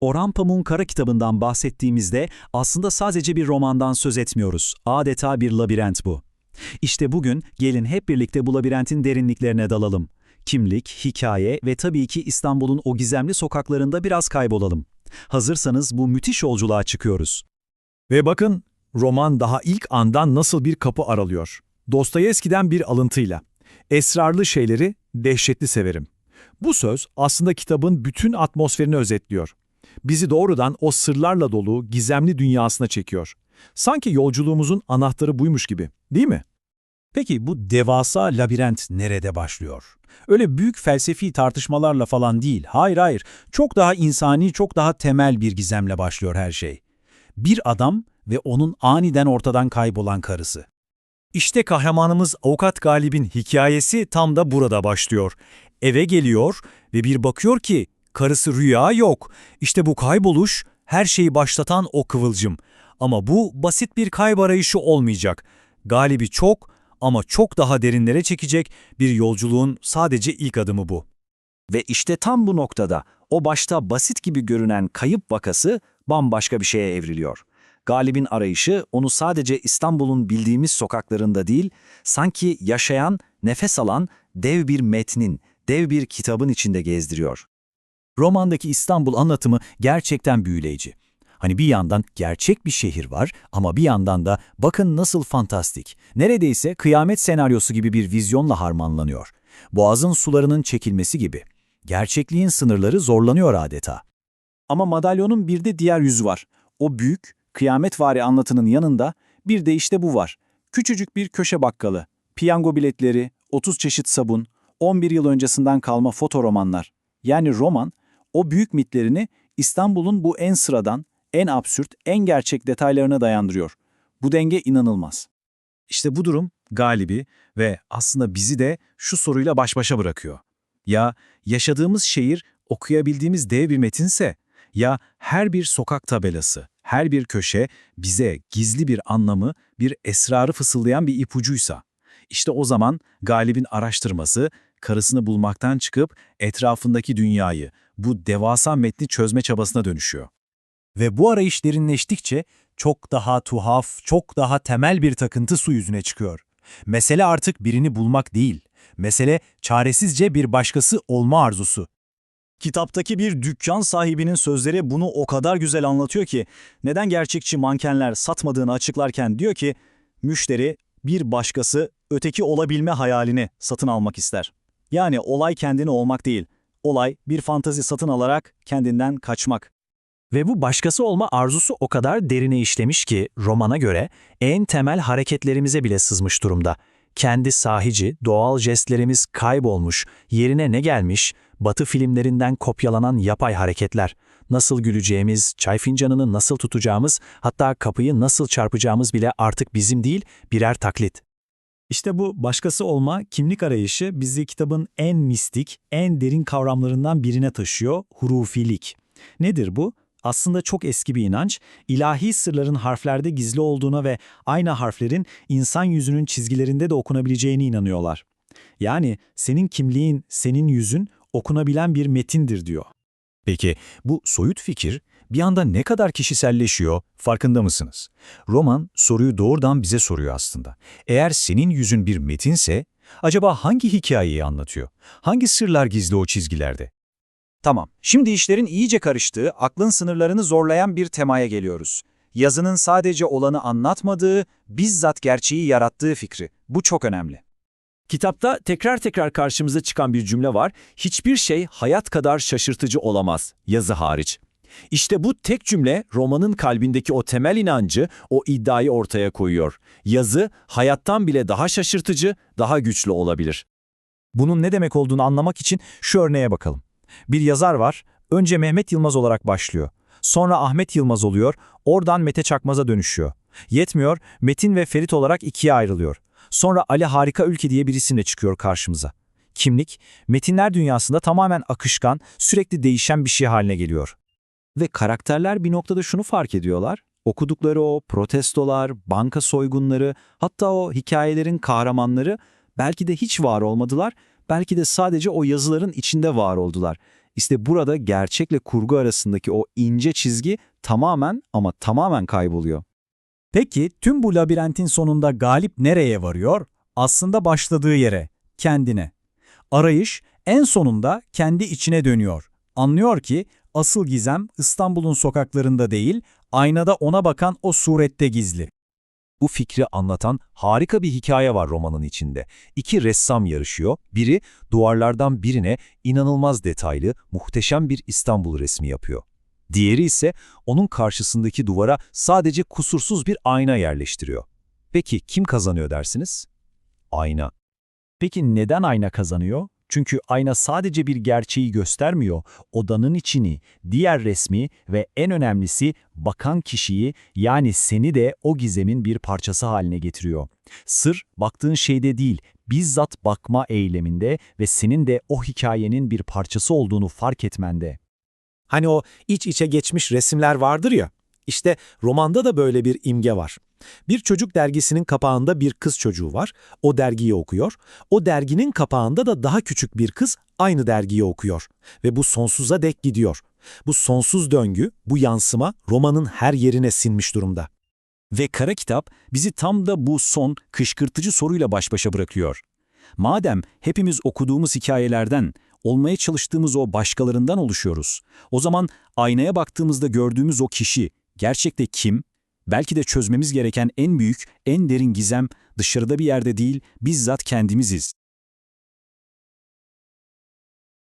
Orhan Pamuk'un Kara kitabından bahsettiğimizde aslında sadece bir romandan söz etmiyoruz. Adeta bir labirent bu. İşte bugün gelin hep birlikte bu labirentin derinliklerine dalalım. Kimlik, hikaye ve tabii ki İstanbul'un o gizemli sokaklarında biraz kaybolalım. Hazırsanız bu müthiş yolculuğa çıkıyoruz. Ve bakın roman daha ilk andan nasıl bir kapı aralıyor. Dostoyevski'den bir alıntıyla. Esrarlı şeyleri dehşetli severim. Bu söz aslında kitabın bütün atmosferini özetliyor. Bizi doğrudan o sırlarla dolu gizemli dünyasına çekiyor. Sanki yolculuğumuzun anahtarı buymuş gibi, değil mi? Peki bu devasa labirent nerede başlıyor? Öyle büyük felsefi tartışmalarla falan değil. Hayır hayır. Çok daha insani, çok daha temel bir gizemle başlıyor her şey. Bir adam ve onun aniden ortadan kaybolan karısı. İşte kahramanımız Avukat Galip'in hikayesi tam da burada başlıyor. Eve geliyor ve bir bakıyor ki karısı rüya yok. İşte bu kayboluş her şeyi başlatan o kıvılcım. Ama bu basit bir kayıp arayışı olmayacak. Galip'i çok ama çok daha derinlere çekecek bir yolculuğun sadece ilk adımı bu. Ve işte tam bu noktada o başta basit gibi görünen kayıp vakası bambaşka bir şeye evriliyor. Galip'in arayışı onu sadece İstanbul'un bildiğimiz sokaklarında değil, sanki yaşayan, nefes alan dev bir metnin, dev bir kitabın içinde gezdiriyor. Romandaki İstanbul anlatımı gerçekten büyüleyici. Hani bir yandan gerçek bir şehir var ama bir yandan da bakın nasıl fantastik. Neredeyse kıyamet senaryosu gibi bir vizyonla harmanlanıyor. Boğazın sularının çekilmesi gibi. Gerçekliğin sınırları zorlanıyor adeta. Ama madalyonun bir de diğer yüzü var. O büyük, kıyametvari anlatının yanında bir de işte bu var. Küçücük bir köşe bakkalı, piyango biletleri, 30 çeşit sabun, 11 yıl öncesinden kalma fotoromanlar. Yani roman, o büyük mitlerini İstanbul'un bu en sıradan, en absürt, en gerçek detaylarına dayandırıyor. Bu denge inanılmaz. İşte bu durum Galip'i ve aslında bizi de şu soruyla baş başa bırakıyor. Ya yaşadığımız şehir okuyabildiğimiz dev bir metinse, ya her bir sokak tabelası, her bir köşe bize gizli bir anlamı, bir esrarı fısıldayan bir ipucuysa, işte o zaman Galip'in araştırması, karısını bulmaktan çıkıp etrafındaki dünyayı, bu devasa metni çözme çabasına dönüşüyor. Ve bu arayış derinleştikçe çok daha tuhaf, çok daha temel bir takıntı su yüzüne çıkıyor. Mesele artık birini bulmak değil, mesele çaresizce bir başkası olma arzusu. Kitaptaki bir dükkan sahibinin sözleri bunu o kadar güzel anlatıyor ki neden gerçekçi mankenler satmadığını açıklarken diyor ki müşteri bir başkası öteki olabilme hayalini satın almak ister. Yani olay kendini olmak değil, olay bir fantazi satın alarak kendinden kaçmak. Ve bu başkası olma arzusu o kadar derine işlemiş ki romana göre en temel hareketlerimize bile sızmış durumda. Kendi sahici, doğal jestlerimiz kaybolmuş, yerine ne gelmiş? Batı filmlerinden kopyalanan yapay hareketler. Nasıl güleceğimiz, çay fincanını nasıl tutacağımız, hatta kapıyı nasıl çarpacağımız bile artık bizim değil, birer taklit. İşte bu başkası olma, kimlik arayışı bizi kitabın en mistik, en derin kavramlarından birine taşıyor, hurufilik. Nedir bu? Aslında çok eski bir inanç, ilahi sırların harflerde gizli olduğuna ve aynı harflerin insan yüzünün çizgilerinde de okunabileceğine inanıyorlar. Yani senin kimliğin, senin yüzün okunabilen bir metindir diyor. Peki bu soyut fikir bir anda ne kadar kişiselleşiyor farkında mısınız? Roman soruyu doğrudan bize soruyor aslında. Eğer senin yüzün bir metinse acaba hangi hikayeyi anlatıyor? Hangi sırlar gizli o çizgilerde? Tamam, şimdi işlerin iyice karıştığı, aklın sınırlarını zorlayan bir temaya geliyoruz. Yazının sadece olanı anlatmadığı, bizzat gerçeği yarattığı fikri. Bu çok önemli. Kitapta tekrar tekrar karşımıza çıkan bir cümle var. Hiçbir şey hayat kadar şaşırtıcı olamaz, yazı hariç. İşte bu tek cümle romanın kalbindeki o temel inancı, o iddiayı ortaya koyuyor. Yazı hayattan bile daha şaşırtıcı, daha güçlü olabilir. Bunun ne demek olduğunu anlamak için şu örneğe bakalım. Bir yazar var, önce Mehmet Yılmaz olarak başlıyor. Sonra Ahmet Yılmaz oluyor, oradan Mete Çakmaz'a dönüşüyor. Yetmiyor, Metin ve Ferit olarak ikiye ayrılıyor. Sonra Ali Harika Ülke diye bir isimle çıkıyor karşımıza. Kimlik, metinler dünyasında tamamen akışkan, sürekli değişen bir şey haline geliyor. Ve karakterler bir noktada şunu fark ediyorlar. Okudukları o protestolar, banka soygunları, hatta o hikayelerin kahramanları belki de hiç var olmadılar, belki de sadece o yazıların içinde var oldular. İşte burada gerçekle kurgu arasındaki o ince çizgi tamamen ama tamamen kayboluyor. Peki tüm bu labirentin sonunda Galip nereye varıyor? Aslında başladığı yere, kendine. Arayış en sonunda kendi içine dönüyor. Anlıyor ki asıl gizem İstanbul'un sokaklarında değil, aynada ona bakan o surette gizli. Bu fikri anlatan harika bir hikaye var romanın içinde. İki ressam yarışıyor. Biri duvarlardan birine inanılmaz detaylı, muhteşem bir İstanbul resmi yapıyor. Diğeri ise onun karşısındaki duvara sadece kusursuz bir ayna yerleştiriyor. Peki kim kazanıyor dersiniz? Ayna. Peki neden ayna kazanıyor? Çünkü ayna sadece bir gerçeği göstermiyor, odanın içini, diğer resmi ve en önemlisi bakan kişiyi yani seni de o gizemin bir parçası haline getiriyor. Sır baktığın şeyde değil, bizzat bakma eyleminde ve senin de o hikayenin bir parçası olduğunu fark etmende. Hani o iç içe geçmiş resimler vardır ya, işte romanda da böyle bir imge var. Bir çocuk dergisinin kapağında bir kız çocuğu var, o dergiyi okuyor. O derginin kapağında da daha küçük bir kız aynı dergiyi okuyor. Ve bu sonsuza dek gidiyor. Bu sonsuz döngü, bu yansıma romanın her yerine sinmiş durumda. Ve kara kitap bizi tam da bu son kışkırtıcı soruyla baş başa bırakıyor. Madem hepimiz okuduğumuz hikayelerden, olmaya çalıştığımız o başkalarından oluşuyoruz, o zaman aynaya baktığımızda gördüğümüz o kişi gerçekte kim? Belki de çözmemiz gereken en büyük, en derin gizem dışarıda bir yerde değil, bizzat kendimiziz.